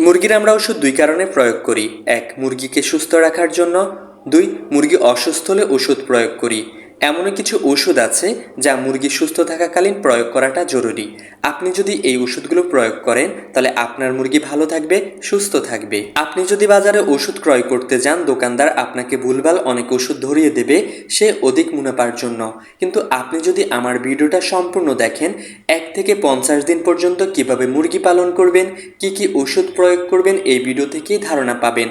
মুরগির আমরা ওষুধ দুই কারণে প্রয়োগ করি। এক, মুরগিকে সুস্থ রাখার জন্য। দুই, মুরগি অসুস্থ হলে ওষুধ প্রয়োগ করি। এমনও কিছু ওষুধ আছে যা মুরগি সুস্থ থাকাকালীন প্রয়োগ করাটা জরুরি। আপনি যদি এই ওষুধগুলো প্রয়োগ করেন, তাহলে আপনার মুরগি ভালো থাকবে, সুস্থ থাকবে। আপনি যদি বাজারে ওষুধ ক্রয় করতে যান, দোকানদার আপনাকে ভুলভাল অনেক ওষুধ ধরিয়ে দেবে, সে অধিক মুনাফার জন্য। কিন্তু আপনি যদি আমার ভিডিওটা সম্পূর্ণ দেখেন, এক থেকে পঞ্চাশ দিন পর্যন্ত কীভাবে মুরগি পালন করবেন, কি কি ওষুধ প্রয়োগ করবেন, এই ভিডিও থেকেই ধারণা পাবেন।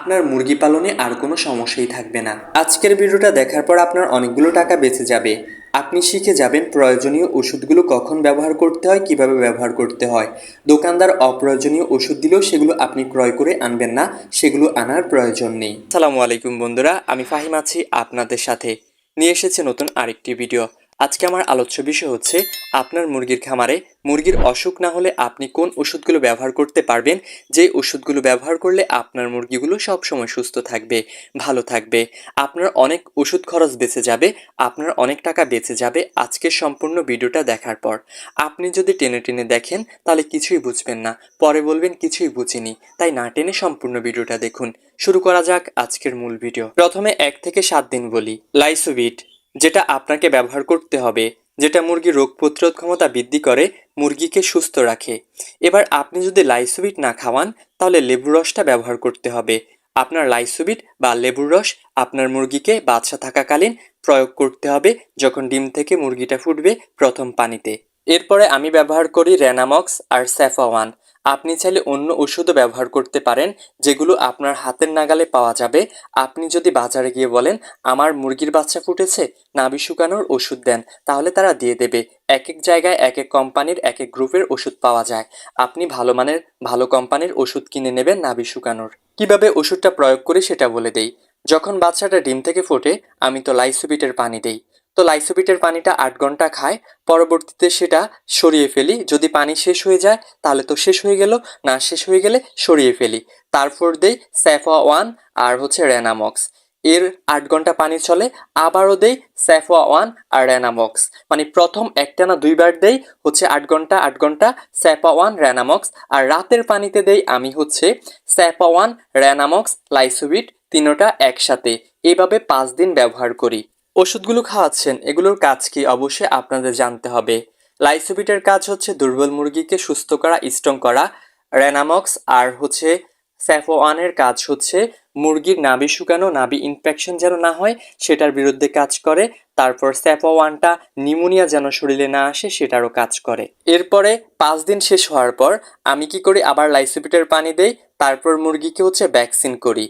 আপনার মুরগি পালনে আর কোনো সমস্যাই থাকবে না। আজকের ভিডিওটা দেখার পর আপনার অনেকগুলো টাকা বেঁচে যাবে। আপনি শিখে যাবেন প্রয়োজনীয় ওষুধগুলো কখন ব্যবহার করতে হয়, কীভাবে ব্যবহার করতে হয়। দোকানদার অপ্রয়োজনীয় ওষুধ দিলেও সেগুলো আপনি ক্রয় করে আনবেন না, সেগুলো আনার প্রয়োজন নেই। সালামু আলাইকুম বন্ধুরা, আমি ফাহিম আছি আপনাদের সাথে। নিয়ে এসেছে নতুন আরেকটি ভিডিও। আজকে আমার আলোচ্য বিষয় হচ্ছে আপনার মুরগির খামারে মুরগির অসুখ না হলে আপনি কোন ওষুধগুলো ব্যবহার করতে পারবেন? যে ওষুধগুলো ব্যবহার করলে আপনার মুরগিগুলো সবসময় সুস্থ থাকবে, ভালো থাকবে, আপনার অনেক ওষুধ খরচ বেঁচে যাবে, আপনার অনেক টাকা বেঁচে যাবে আজকের সম্পূর্ণ ভিডিওটা দেখার পর। আপনি যদি টেনে টেনে দেখেন, তাহলে কিছুই বুঝবেন না। পরে বলবেন, কিছুই বুঝিনি। তাই না টেনে সম্পূর্ণ ভিডিওটা দেখুন। শুরু করা যাক আজকের মূল ভিডিও। প্রথমে এক থেকে সাত দিন বলি। লাইসোভিট যেটা আপনাকে ব্যবহার করতে হবে, যেটা মুরগির রোগ প্রতিরোধ ক্ষমতা বৃদ্ধি করে, মুরগিকে সুস্থ রাখে। এবার আপনি যদি লাইসোবিট না খাওয়ান, তাহলে লেবুর রসটা ব্যবহার করতে হবে। আপনার লাইসোবিট বা লেবুর রস আপনার মুরগিকে বাদশা থাকাকালীন প্রয়োগ করতে হবে যখন ডিম থেকে মুরগিটা ফুটবে প্রথম পানিতে। এরপরে আমি ব্যবহার করি রেনামক্স আর স্যাফাওয়ান। আপনি চাইলে অন্য ওষুধও ব্যবহার করতে পারেন, যেগুলো আপনার হাতের নাগালে পাওয়া যাবে। আপনি যদি বাজারে গিয়ে বলেন, আমার মুরগির বাচ্চা ফুটেছে, নাভি শুকানোর ওষুধ দেন। তাহলে তারা দিয়ে দেবে। এক এক জায়গায় এক এক কোম্পানির এক এক গ্রুপের ওষুধ পাওয়া যায়। আপনি ভালো মানের, ভালো কোম্পানির ওষুধ কিনে নেবেন নাভি শুকানোর। কীভাবে ওষুধটা প্রয়োগ করি সেটা বলে দেই। যখন বাচ্চাটা ডিম থেকে ফোটে, আমি তো লাইসোবিটের পানি দেই। তো লাইসোবিটের পানিটা আট ঘণ্টা খায়, পরবর্তীতে সেটা সরিয়ে ফেলি। যদি পানি শেষ হয়ে যায়, তাহলে তো শেষ হয়ে গেল, না শেষ হয়ে গেলে সরিয়ে ফেলি। তারপর দেই স্যাফা ওয়ান আর হচ্ছে রেনামক্স। এর আট ঘণ্টা পানি চলে, আবারও দেই স্যাফা ওয়ান আর রেনামক্স। মানে প্রথম একটা না দুইবার দেই হচ্ছে আট ঘণ্টা আট ঘণ্টা স্যাপা ওয়ান, রেনামক্স। আর রাতের পানিতে দেই আমি হচ্ছে স্যাপা ওয়ান, রেনামক্স, লাইসোবিট তিনোটা একসাথে। এভাবে পাঁচ দিন ব্যবহার করি। ওষুধগুলো খাওয়াচ্ছেন, এগুলোর কাজ কি? অবশ্যই আপনাদের জানতে হবে। লাইসোবিটের কাজ হচ্ছে দুর্বল মুরগিকে সুস্থ করা, স্ট্রং করা। রেনামক্স আর হচ্ছে স্যাফোয়ানের কাজ হচ্ছে মুরগির নাভি শুকানো, নাভি ইনফেকশন যেন না হয়, সেটার বিরুদ্ধে কাজ করে। তারপর স্যাফোয়ানটা নিউমোনিয়া যেন শরীরে না আসে, সেটারও কাজ করে। এরপরে পাঁচ দিন শেষ হওয়ার পর আমি কি করি? আবার লাইসোবিটের পানি দেই, তারপর মুরগিকে হচ্ছে ভ্যাকসিন করি।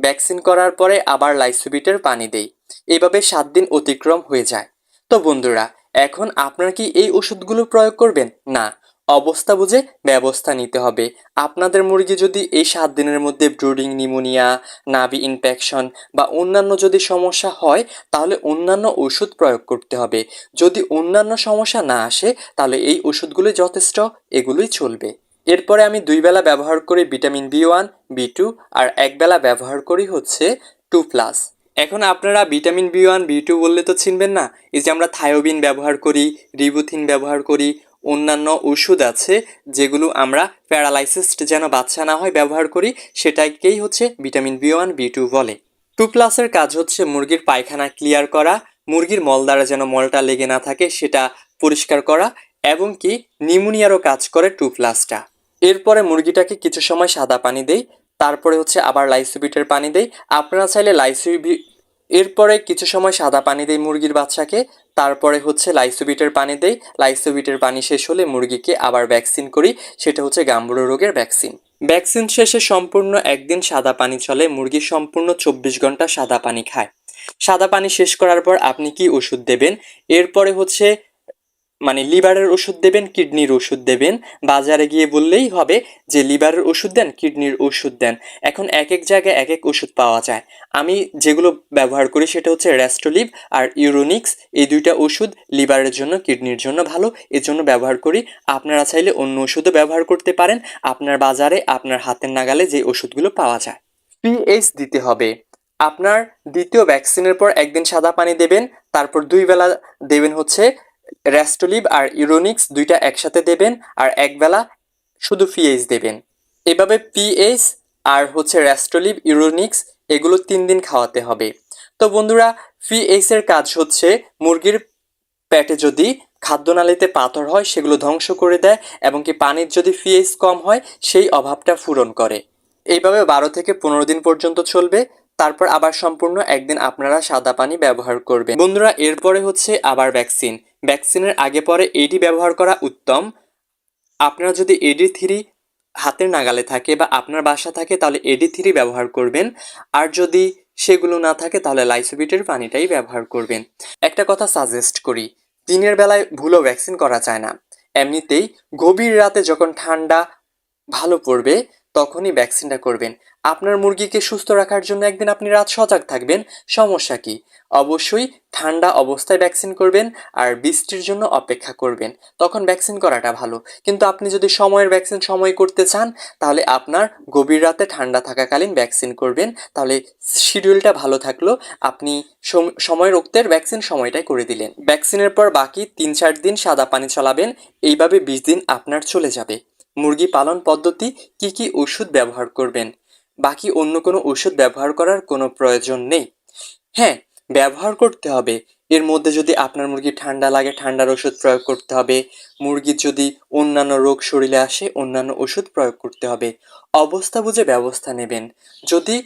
ভ্যাকসিন করার পরে আবার লাইসোবিটের পানি দেই। এইভাবে সাত দিন অতিক্রম হয়ে যায়। তো বন্ধুরা, এখন আপনারা কি এই ওষুধগুলো প্রয়োগ করবেন? না, অবস্থা বুঝে ব্যবস্থা নিতে হবে। আপনাদের মুরগি যদি এই সাত দিনের মধ্যে ব্রুডিং, নিমোনিয়া, নাভি ইনফেকশন বা অন্যান্য যদি সমস্যা হয়, তাহলে অন্যান্য ওষুধ প্রয়োগ করতে হবে। যদি অন্যান্য সমস্যা না আসে, তাহলে এই ওষুধগুলি যথেষ্ট, এগুলোই চলবে। এরপরে আমি দুই বেলা ব্যবহার করি vitamin B one, B two, আর এক বেলা ব্যবহার করি হচ্ছে টু প্লাস। এখন আপনারা vitamin B one, B two বললে তো চিনবেন না? এই যে আমরা থায়োবিন ব্যবহার করি, রিবুথিন ব্যবহার করি, অন্যান্য ওষুধ আছে যেগুলো আমরা প্যারালাইসিসড যেন বাচ্চা না হয় ব্যবহার করি, সেটাকেই হচ্ছে vitamin B one, B two বলে। টু প্লাসের কাজ হচ্ছে মুরগির পায়খানা ক্লিয়ার করা, মুরগির মল দ্বারা যেন মলটা লেগে না থাকে সেটা পরিষ্কার করা এবং কি নিউমোনিয়ারও কাজ করে টু প্লাসটা। এরপরে মুরগিটাকে কিছু সময় সাদা পানি দেই, তারপরে হচ্ছে আবার লাইসোবিটের পানি দেই। আপনারা চাইলে লাইসোবি এরপরে কিছু সময় সাদা পানি দেই মুরগির বাচ্চাকে, তারপরে হচ্ছে লাইসোবিটের পানি দেই, লাইসোবিটের পানি শেষ হলে মুরগিকে আবার ভ্যাকসিন করি, সেটা হচ্ছে গাম্বুরো রোগের ভ্যাকসিন। ভ্যাকসিন শেষে সম্পূর্ণ একদিন সাদা পানি চলে, মুরগি সম্পূর্ণ চব্বিশ ঘণ্টা সাদা পানি খায়। সাদা পানি শেষ করার পর আপনি কি ওষুধ দেবেন? এরপরে হচ্ছে মানে লিভারের ওষুধ দেবেন, কিডনির ওষুধ দেবেন। বাজারে গিয়ে বললেই হবে যে লিভারের ওষুধ দেন, কিডনির ওষুধ দেন। এখন এক এক জায়গায় এক এক ওষুধ পাওয়া যায়। আমি যেগুলো ব্যবহার করি সেটা হচ্ছে র্যাস্টোলিভ আর ইউরোনিক্স এই দুইটা ওষুধ লিভারের জন্য, কিডনির জন্য ভালো। এর জন্য ব্যবহার করি। আপনারা চাইলে অন্য ওষুধও ব্যবহার করতে পারেন। আপনার বাজারে, আপনার হাতের নাগালে যে ওষুধগুলো পাওয়া যায়। পিএইচ দিতে হবে। আপনার দ্বিতীয় ভ্যাকসিনের পর একদিন সাদা পানি দেবেন, তারপর দুই বেলা দেবেন হচ্ছে র্যাস্টোলিভ আর ইউরোনিক্স দুইটা একসাথে দেবেন আর একবেলা শুধু ফিএইচ দেবেন। এভাবে পিএস আর হচ্ছে র্যাস্টোলিভ ইউরোনিক্স এগুলো তিন দিন খাওয়াতে হবে। তো বন্ধুরা পিএস এর কাজ হচ্ছে মুরগির পেটে যদি খাদ্যনালীতে পাথর হয়, সেগুলো ধ্বংস করে দেয় এবং কি পানির যদি পিএইচ কম হয়, সেই অভাবটা পূরণ করে। এইভাবে বারো থেকে পনেরো দিন পর্যন্ত চলবে। তারপর আবার সম্পূর্ণ একদিন আপনারা সাদা পানি ব্যবহার করবেন। বন্ধুরা, এরপরে হচ্ছে আবার ভ্যাকসিন ভ্যাকসিনের আগে পরে এডি ব্যবহার করা উত্তম। আপনারা যদি এডি থ্রি হাতের নাগালে থাকে বা আপনার বাসা থাকে, তাহলে এডি থ্রি ব্যবহার করবেন। আর যদি সেগুলো না থাকে, তাহলে লাইসোবিটের পানিটাই ব্যবহার করবেন। একটা কথা সাজেস্ট করি, দিনের বেলায় ভুলও ভ্যাকসিন করা যায় না। এমনিতেই গভীর রাতে যখন ঠান্ডা ভালো পড়বে তখনই ভ্যাকসিনটা করবেন। আপনার মুরগিকে সুস্থ রাখার জন্য একদিন আপনি রাত সজাগ থাকবেন, সমস্যা কি? অবশ্যই ঠান্ডা অবস্থায় ভ্যাকসিন করবেন আর বৃষ্টির জন্য অপেক্ষা করবেন, তখন ভ্যাকসিন করাটা ভালো। কিন্তু আপনি যদি সময়ের ভ্যাকসিন সময় করতে চান, তাহলে আপনার গভীর রাতে ঠান্ডা থাকাকালীন ভ্যাকসিন করবেন, তাহলে শিডিউলটা ভালো থাকল, আপনি সম- সময় রক্তের ভ্যাকসিন সময়টাই করে দিলেন। ভ্যাকসিনের পর বাকি তিন চার দিন সাদা পানি চালাবেন এইভাবে বিশ দিন আপনার চলে যাবে। মুরগি পালন পদ্ধতি কি কি ওষুধ ব্যবহার করবেন? বাকি অন্য কোনো ওষুধ ব্যবহার করার কোনো প্রয়োজন নেই? হ্যাঁ ব্যবহার করতে হবে। এর মধ্যে যদি আপনার মুরগি ঠান্ডা লাগে, ঠান্ডার ওষুধ প্রয়োগ করতে হবে। মুরগির যদি অন্যান্য রোগ শরীরে আসে, অন্যান্য ওষুধ প্রয়োগ করতে হবে। অবস্থা বুঝে ব্যবস্থা নেবেন। যদি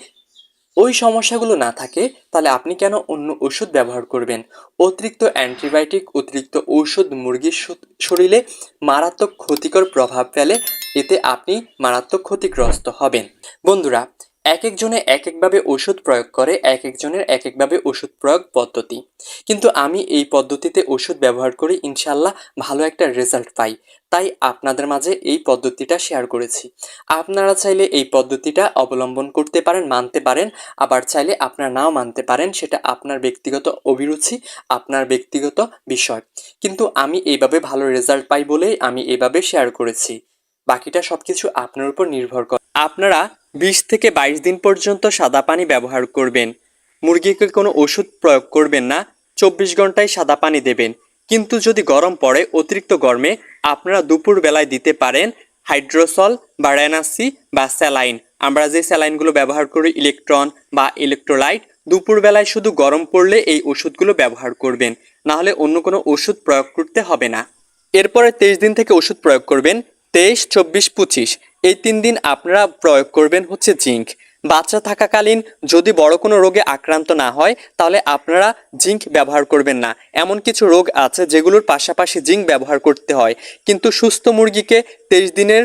ওই সমস্যাগুলো না থাকে, তাহলে আপনি কেন অন্য ওষুধ ব্যবহার করবেন? অতিরিক্ত অ্যান্টিবায়োটিক, অতিরিক্ত ঔষধ মুরগির শরীরে মারাত্মক ক্ষতিকর প্রভাব ফেলে, এতে আপনি মারাত্মক ক্ষতিগ্রস্ত হবেন। বন্ধুরা এক একজনে এক একভাবে ওষুধ প্রয়োগ করে এক একজনের এক একভাবে ওষুধ প্রয়োগ পদ্ধতি। কিন্তু আমি এই পদ্ধতিতে ওষুধ ব্যবহার করে ইনশাল্লাহ ভালো একটা রেজাল্ট পাই। তাই আপনাদের মাঝে এই পদ্ধতিটা শেয়ার করেছি। আপনারা চাইলে এই পদ্ধতিটা অবলম্বন করতে পারেন, মানতে পারেন, আবার চাইলে আপনারা নাও মানতে পারেন, সেটা আপনার ব্যক্তিগত অভিরুচি, আপনার ব্যক্তিগত বিষয়। কিন্তু আমি এইভাবে ভালো রেজাল্ট পাই বলেই আমি এইভাবে শেয়ার করেছি। বাকিটা সব কিছু আপনার উপর নির্ভর করে। আপনারা বিশ থেকে বাইশ দিন পর্যন্ত সাদা পানি ব্যবহার করবেন। মুরগিকে কোনো ওষুধ প্রয়োগ করবেন না, চব্বিশ ঘন্টায় সাদা পানি দেবেন। কিন্তু যদি গরম পড়ে অতিরিক্ত গরমে, আপনারা দুপুর বেলায় দিতে পারেন হাইড্রোসল বা রেনাসি বা স্যালাইন। আমরা যে স্যালাইনগুলো ব্যবহার করি, ইলেকট্রন বা ইলেকট্রোলাইট দুপুরবেলায় শুধু গরম পড়লে এই ওষুধগুলো ব্যবহার করবেন। না হলে অন্য কোনো ওষুধ প্রয়োগ করতে হবে না। এরপরে তেইশ দিন থেকে ওষুধ প্রয়োগ করবেন। তেইশ, চব্বিশ, পঁচিশ। এই তিন দিন আপনারা প্রয়োগ করবেন হচ্ছে জিঙ্ক। বাচ্চা থাকাকালীন যদি বড় কোনো রোগে আক্রান্ত না হয়, তাহলে আপনারা জিঙ্ক ব্যবহার করবেন না। এমন কিছু রোগ আছে যেগুলোর পাশাপাশি জিঙ্ক ব্যবহার করতে হয়। কিন্তু সুস্থ মুরগিকে তেইশ দিনের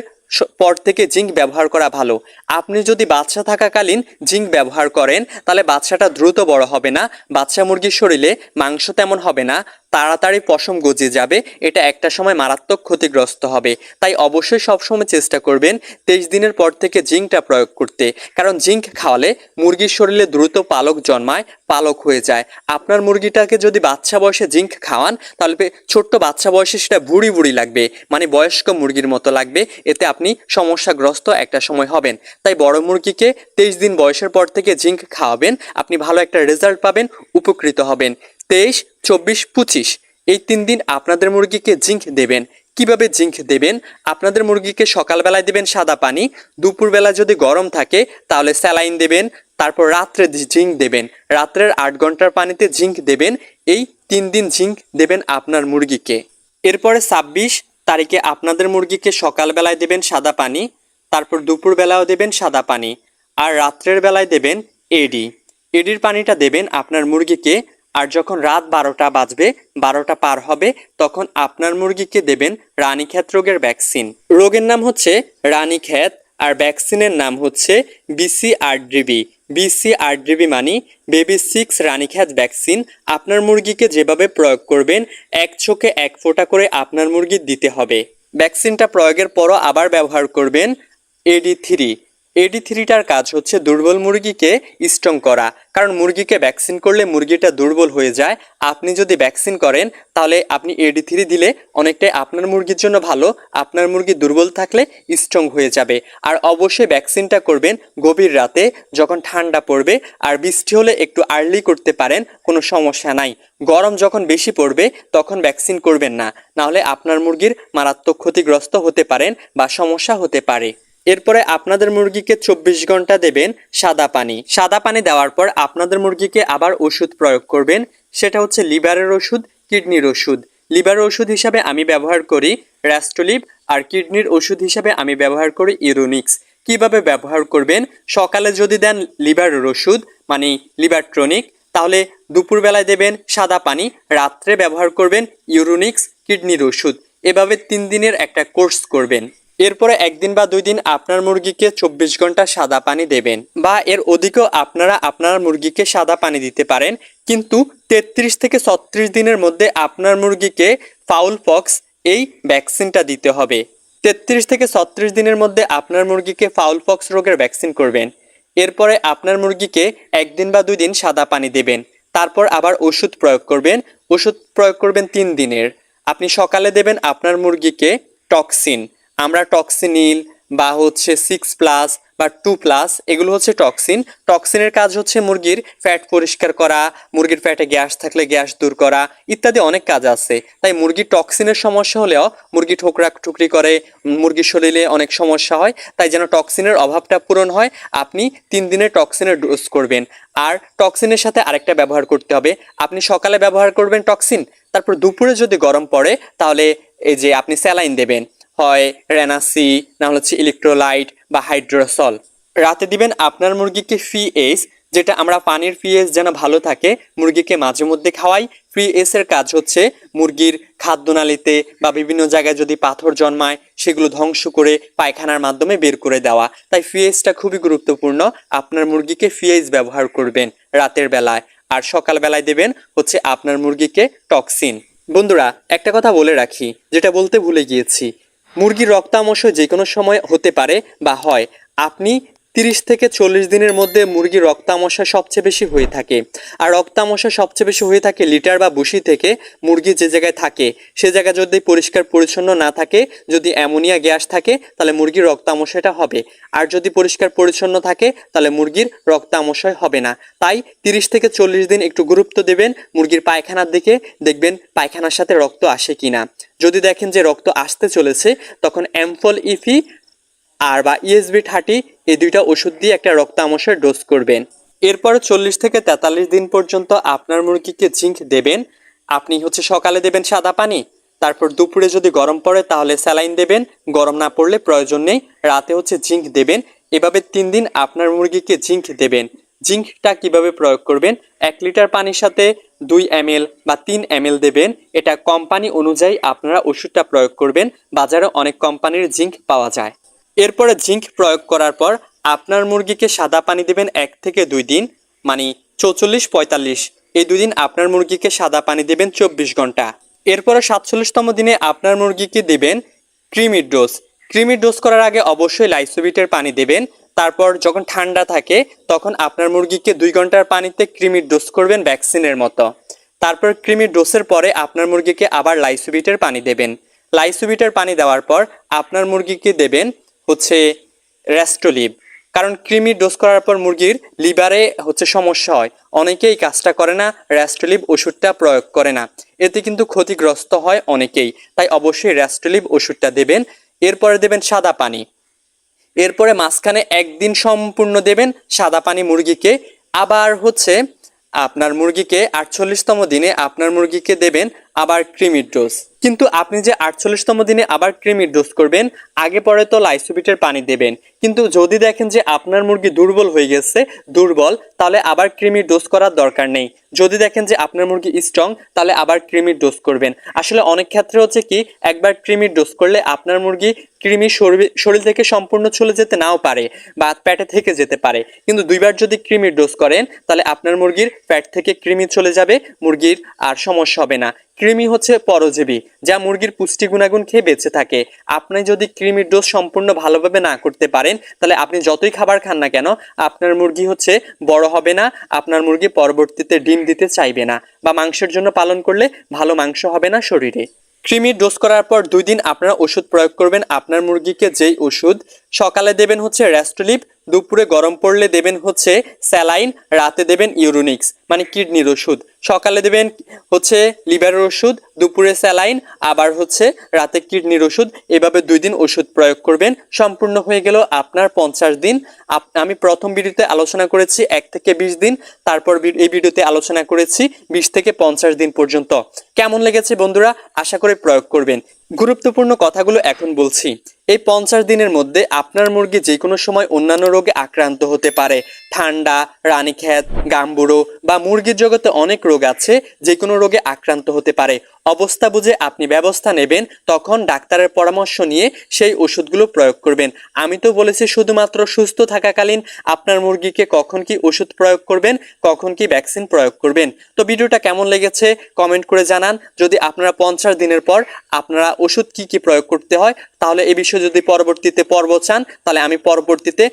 পর থেকে জিঙ্ক ব্যবহার করা ভালো। আপনি যদি বাচ্চা থাকাকালীন জিঙ্ক ব্যবহার করেন, তাহলে বাচ্চাটা দ্রুত বড় হবে না। বাচ্চা মুরগির শরীরে মাংস তেমন হবে না। তাড়াতাড়ি পশম গজিয়ে যাবে, এটা একটা সময় মারাত্মক ক্ষতিগ্রস্ত হবে। তাই অবশ্যই সবসময় চেষ্টা করবেন তেইশ দিনের পর থেকে জিঙ্কটা প্রয়োগ করতে। কারণ জিঙ্ক খাওয়ালে মুরগির শরীরে দ্রুত পালক জন্মায়, পালক হয়ে যায়। আপনার মুরগিটাকে যদি বাচ্চা বয়সে জিঙ্ক খাওয়ান, তাহলে ছোট্ট বাচ্চা বয়সে সেটা বুড়ি বুড়ি লাগবে মানে বয়স্ক মুরগির মতো লাগবে। এতে আপনি সমস্যাগ্রস্ত একটা সময় হবেন। তাই বড় মুরগিকে তেইশ দিন বয়সের পর থেকে জিঙ্ক খাওয়াবেন, আপনি ভালো একটা রেজাল্ট পাবেন, উপকৃত হবেন। তেইশ, চব্বিশ, পঁচিশ। এই তিন দিন আপনাদের মুরগিকে জিঙ্ক দেবেন। কীভাবে জিঙ্ক দেবেন? আপনাদের মুরগিকে সকালবেলায় দেবেন সাদা পানি, দুপুরবেলা যদি গরম থাকে তাহলে স্যালাইন দেবেন, তারপর রাত্রে জিঙ্ক দেবেন। রাত্রের আট ঘণ্টার পানিতে জিঙ্ক দেবেন, এই তিন দিন জিঙ্ক দেবেন আপনার মুরগিকে। এরপরে ছাব্বিশ তারিখে আপনাদের মুরগিকে সকালবেলায় দেবেন সাদা পানি, তারপর দুপুরবেলাও দেবেন সাদা পানি, আর রাত্রের বেলায় দেবেন এডি এডির পানিটা দেবেন আপনার মুরগিকে আর যখন রাত বারোটা বাজবে, বারোটা পার হবে, তখন আপনার মুরগিকে দেবেন রানীক্ষেত রোগের ভ্যাকসিন। রোগের নাম হচ্ছে রানীক্ষেত আর ভ্যাকসিনের নাম হচ্ছে বিসিআরডিবি। বিসিআরডিবি মানে বেবি সিক্স রানীক্ষেত ভ্যাকসিন। আপনার মুরগিকে যেভাবে প্রয়োগ করবেন, এক চোখে এক ফোঁটা করে আপনার মুরগির দিতে হবে। ভ্যাকসিনটা প্রয়োগের পরও আবার ব্যবহার করবেন এডি থ্রি। এডি থ্রিটার কাজ হচ্ছে দুর্বল মুরগিকে স্ট্রং করা। কারণ মুরগিকে ভ্যাকসিন করলে মুরগিটা দুর্বল হয়ে যায়। আপনি যদি ভ্যাকসিন করেন, তাহলে আপনি এডি থ্রি দিলে অনেকটাই আপনার মুরগির জন্য ভালো। আপনার মুরগি দুর্বল থাকলে স্ট্রং হয়ে যাবে। আর অবশ্যই ভ্যাকসিনটা করবেন গভীর রাতে, যখন ঠান্ডা পড়বে। আর বৃষ্টি হলে একটু আর্লি করতে পারেন, কোনো সমস্যা নাই। গরম যখন বেশি পড়বে, তখন ভ্যাকসিন করবেন না। নাহলে আপনার মুরগির মারাত্মক ক্ষতিগ্রস্ত হতে পারেন বা সমস্যা হতে পারে। এরপরে আপনাদের মুরগিকে চব্বিশ ঘণ্টা দেবেন সাদা পানি। সাদা পানি দেওয়ার পর আপনাদের মুরগিকে আবার ওষুধ প্রয়োগ করবেন। সেটা হচ্ছে লিভারের ওষুধ, কিডনির ওষুধ। লিভারের ওষুধ হিসাবে আমি ব্যবহার করি র্যাস্টোলিভ আর কিডনির ওষুধ হিসাবে আমি ব্যবহার করি ইউরোনিক্স। কীভাবে ব্যবহার করবেন? সকালে যদি দেন লিভারের ওষুধ মানে লিভারট্রনিক, তাহলে দুপুরবেলায় দেবেন সাদা পানি, রাত্রে ব্যবহার করবেন ইউরোনিক্স, কিডনির ওষুধ। এভাবে তিন দিনের একটা কোর্স করবেন। এরপরে একদিন বা দুই দিন আপনার মুরগিকে চব্বিশ ঘণ্টা সাদা পানি দেবেন বা এর অধিকও আপনারা আপনার মুরগিকে সাদা পানি দিতে পারেন। কিন্তু তেত্রিশ থেকে ছত্রিশ দিনের মধ্যে আপনার মুরগিকে ফাউল পক্স এই ভ্যাকসিনটা দিতে হবে। তেত্রিশ থেকে ছত্রিশ দিনের মধ্যে আপনার মুরগিকে ফাউল পক্স রোগের ভ্যাকসিন করবেন। এরপরে আপনার মুরগিকে একদিন বা দুই দিন সাদা পানি দেবেন। তারপর আবার ওষুধ প্রয়োগ করবেন। ওষুধ প্রয়োগ করবেন তিন দিনের। আপনি সকালে দেবেন আপনার মুরগিকে টক্সিন। আমরা টক্সিনিল বা হচ্ছে সিক্স প্লাস বা টু প্লাস এগুলো হচ্ছে টক্সিন টক্সিনের কাজ হচ্ছে মুরগির ফ্যাট পরিষ্কার করা, মুরগির ফ্যাটে গ্যাস থাকলে গ্যাস দূর করা ইত্যাদি অনেক কাজ আছে। তাই মুরগির টক্সিনের সমস্যা হলেও মুরগি ঠোকরা টুকরি করে মুরগির শরীরে অনেক সমস্যা হয়, তাই যেন টক্সিনের অভাবটা পূরণ হয়, আপনি তিন দিনের টক্সিনের ডোজ করবেন। আর টক্সিনের সাথে আরেকটা ব্যবহার করতে হবে। আপনি সকালে ব্যবহার করবেন টক্সিন তারপর দুপুরে যদি গরম পড়ে, তাহলে এই যে আপনি স্যালাইন দেবেন। হয় রেনাসি, না হচ্ছে ইলেকট্রোলাইট বা হাইড্রোসল রাতে দিবেন আপনার মুরগিকে ফি এস যেটা আমরা পানির পিএস যেন ভালো থাকে, মুরগিকে মাঝে মধ্যে খাওয়াই। ফ্রি এসের কাজ হচ্ছে মুরগির খাদ্যনালীতে বা বিভিন্ন জায়গায় যদি পাথর জন্মায়, সেগুলো ধ্বংস করে পায়খানার মাধ্যমে বের করে দেওয়া। তাই ফিএসটা খুবই গুরুত্বপূর্ণ। আপনার মুরগিকে ফিএস ব্যবহার করবেন রাতের বেলায়। আর সকাল বেলায় দেবেন হচ্ছে আপনার মুরগিকে টক্সিন বন্ধুরা, একটা কথা বলে রাখি, যেটা বলতে ভুলে গিয়েছি। মুরগির রক্তামশ যে কোনো সময় হতে পারে বা হয়। আপনি তিরিশ থেকে চল্লিশ দিনের মধ্যে মুরগির রক্তামশা সবচেয়ে বেশি হয়ে থাকে। আর রক্তামশা সবচেয়ে বেশি হয়ে থাকে লিটার বা বুসি থেকে মুরগি যে জায়গায় থাকে, সে জায়গা যদি পরিষ্কার পরিচ্ছন্ন না থাকে, যদি অ্যামোনিয়া গ্যাস থাকে, তাহলে মুরগির রক্তামশাটা হবে। আর যদি পরিষ্কার পরিচ্ছন্ন থাকে, তাহলে মুরগির রক্তামশয় হবে না। তাই তিরিশ থেকে চল্লিশ দিন একটু গুরুত্ব দেবেন মুরগির পায়খানার দিকে, দেখবেন পায়খানার সাথে রক্ত আসে কিনা। যদি দেখেন যে রক্ত আসতে চলেছে, তখন অ্যাম্ফল ইফি আর বা ইএসবি থার্টি এই দুইটা ওষুধ দিয়ে একটা রক্ত ডোজ করবেন। এরপর চল্লিশ থেকে তেতাল্লিশ দিন পর্যন্ত আপনার মুরগিকে জিঙ্ক দেবেন। আপনি হচ্ছে সকালে দেবেন সাদা পানি, তারপর দুপুরে যদি গরম পড়ে তাহলে স্যালাইন দেবেন। গরম না পড়লে প্রয়োজন নেই, রাতে হচ্ছে জিঙ্ক দেবেন। এভাবে তিন দিন আপনার মুরগিকে জিঙ্ক দেবেন। জিঙ্কটা কীভাবে প্রয়োগ করবেন? এক লিটার পানির সাথে দুই এম বা তিন এম দেবেন। এটা কোম্পানি অনুযায়ী আপনারা ওষুধটা প্রয়োগ করবেন। বাজারে অনেক কোম্পানির জিঙ্ক পাওয়া যায়। এরপরে জিঙ্ক প্রয়োগ করার পর আপনার মুরগিকে সাদা পানি দেবেন এক থেকে দুই দিন মানে চৌচল্লিশ পঁয়তাল্লিশ। এই দুই দিন আপনার মুরগিকে সাদা পানি দেবেন চব্বিশ ঘণ্টা। এরপরে সাতচল্লিশতম দিনে আপনার মুরগিকে দেবেন ক্রিমির ডোজ। ক্রিমির ডোজ করার আগে অবশ্যই লাইসোবিটের পানি দেবেন। তারপর যখন ঠান্ডা থাকে, তখন আপনার মুরগিকে দুই ঘণ্টার পানিতে ক্রিমির ডোজ করবেন ভ্যাকসিনের মতো। তারপর ক্রিমির ডোজের পরে আপনার মুরগিকে আবার লাইসোবিটের পানি দেবেন। লাইসোবিটের পানি দেওয়ার পর আপনার মুরগিকে দেবেন হচ্ছে র্যাস্টোলিভ কারণ কৃমি ডোজ করার পর মুরগির লিভারে হচ্ছে সমস্যা হয়। অনেকেই কাজটা করে না র্যাস্টোলিভ ওষুধটা প্রয়োগ করে না। এতে কিন্তু ক্ষতিগ্রস্ত হয় অনেকেই। তাই অবশ্যই র্যাস্টোলিভ ওষুধটা দেবেন, এরপরে দেবেন সাদা পানি। এরপরে মাঝখানে একদিন সম্পূর্ণ দেবেন সাদা পানি মুরগিকে। আবার হচ্ছে আপনার মুরগিকে আটচল্লিশতম দিনে আপনার মুরগিকে দেবেন আবার ক্রিমির ডোজ। কিন্তু আপনি যে আটচল্লিশতম দিনে আবার ক্রিমির ডোজ করবেন, আগে পরে তো লাইসোবিটের পানি দেবেন। কিন্তু যদি দেখেন যে আপনার মুরগি দুর্বল হয়ে গেছে, দুর্বল, তাহলে আবার ক্রিমির ডোজ করার দরকার নেই। যদি দেখেন যে আপনার মুরগি স্ট্রং তাহলে আবার ক্রিমির ডোজ করবেন। আসলে অনেক ক্ষেত্রে হচ্ছে কি, একবার ক্রিমির ডোজ করলে আপনার মুরগি কৃমি শরীর থেকে সম্পূর্ণ চলে যেতে নাও পারে বা পেটে থেকে যেতে পারে। কিন্তু দুইবার যদি ক্রিমির ডোজ করেন, তাহলে আপনার মুরগির পেট থেকে কৃমি চলে যাবে, মুরগির আর সমস্যা হবে না। কৃমি হচ্ছে পরজীবী, যা মুরগির পুষ্টি গুণাগুণ খেয়ে বেঁচে থাকে। আপনি যদি কৃমির ডোজ সম্পূর্ণ ভালোভাবে না করতে পারেন, তাহলে আপনি যতই খাবার খান না কেন, আপনার মুরগি হচ্ছে বড় হবে না, আপনার মুরগি পরবর্তীতে ডিম দিতে চাইবে না বা মাংসের জন্য পালন করলে ভালো মাংস হবে না শরীরে। কৃমির ডোজ করার পর দুই দিন আপনারা ওষুধ প্রয়োগ করবেন আপনার মুরগিকে যেই ওষুধ সকালে দেবেন হচ্ছে রেস্টলিপ দুপুরে গরম পড়লে দেবেন হচ্ছে স্যালাইন, রাতে দেবেন ইউরোনিক্স মানে কিডনির ওষুধ। সকালে দেবেন হচ্ছে লিভারের ওষুধ, দুপুরে স্যালাইন, আবার হচ্ছে রাতে কিডনির ওষুধ। এভাবে দুই দিন ওষুধ প্রয়োগ করবেন। সম্পূর্ণ হয়ে গেল আপনার পঞ্চাশ দিন। আমি প্রথম ভিডিওতে আলোচনা করেছি এক থেকে বিশ দিন, তারপর এই ভিডিওতে আলোচনা করেছি বিশ থেকে পঞ্চাশ দিন পর্যন্ত। কেমন লেগেছে বন্ধুরা? আশা করে প্রয়োগ করবেন। গুরুত্বপূর্ণ কথাগুলো এখন বলছি। এই পঞ্চাশ দিনের মধ্যে আপনার মুরগি যে কোনো সময় অন্যান্য রোগে আক্রান্ত হতে পারে। ঠান্ডা, রানীক্ষেত, গাম্বুড়ো বা মুরগির জগতে অনেক রোগ আছে যে কোনো রোগে আক্রান্ত হতে পারে। অবস্থা বুঝে আপনি ব্যবস্থা নেবেন, তখন ডাক্তারের পরামর্শ নিয়ে সেই ওষুধগুলো প্রয়োগ করবেন। আমি তো বলেছি শুধুমাত্র সুস্থ থাকাকালীন আপনার মুরগিকে কখন কি ওষুধ প্রয়োগ করবেন, কখন কি ভ্যাকসিন প্রয়োগ করবেন। তো ভিডিওটা কেমন লেগেছে কমেন্ট করে জানান। যদি আপনারা পঞ্চাশ দিনের পর আপনারা ওষুধ কি কি প্রয়োগ করতে হয়, তাহলে এ বিষয়ে যদি পরবর্তীতে পর্ব চান, তাহলে আমি পরবর্তীতে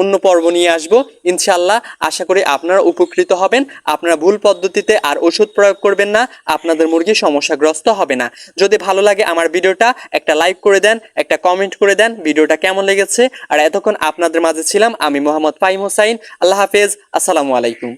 অন্য পর্ব নিয়ে আসব। ইনশাল্লাহ আশা করি আপনারা উপকৃত হবেন। আপনারা ভুল পদ্ধতিতে আর ওষুধ প্রয়োগ করবেন না, আপনাদের মুরগি সমস্যাগ্রস্ত হবে না। যদি ভালো লাগে আমার ভিডিওটা, একটা লাইক করে দেন, একটা কমেন্ট করে দেন, ভিডিওটা কেমন লেগেছে। আর এতক্ষণ আপনাদের মাঝে ছিলাম আমি মোহাম্মদ ফাইম হোসাইন। আল্লাহ হাফেজ, আসসালামু আলাইকুম।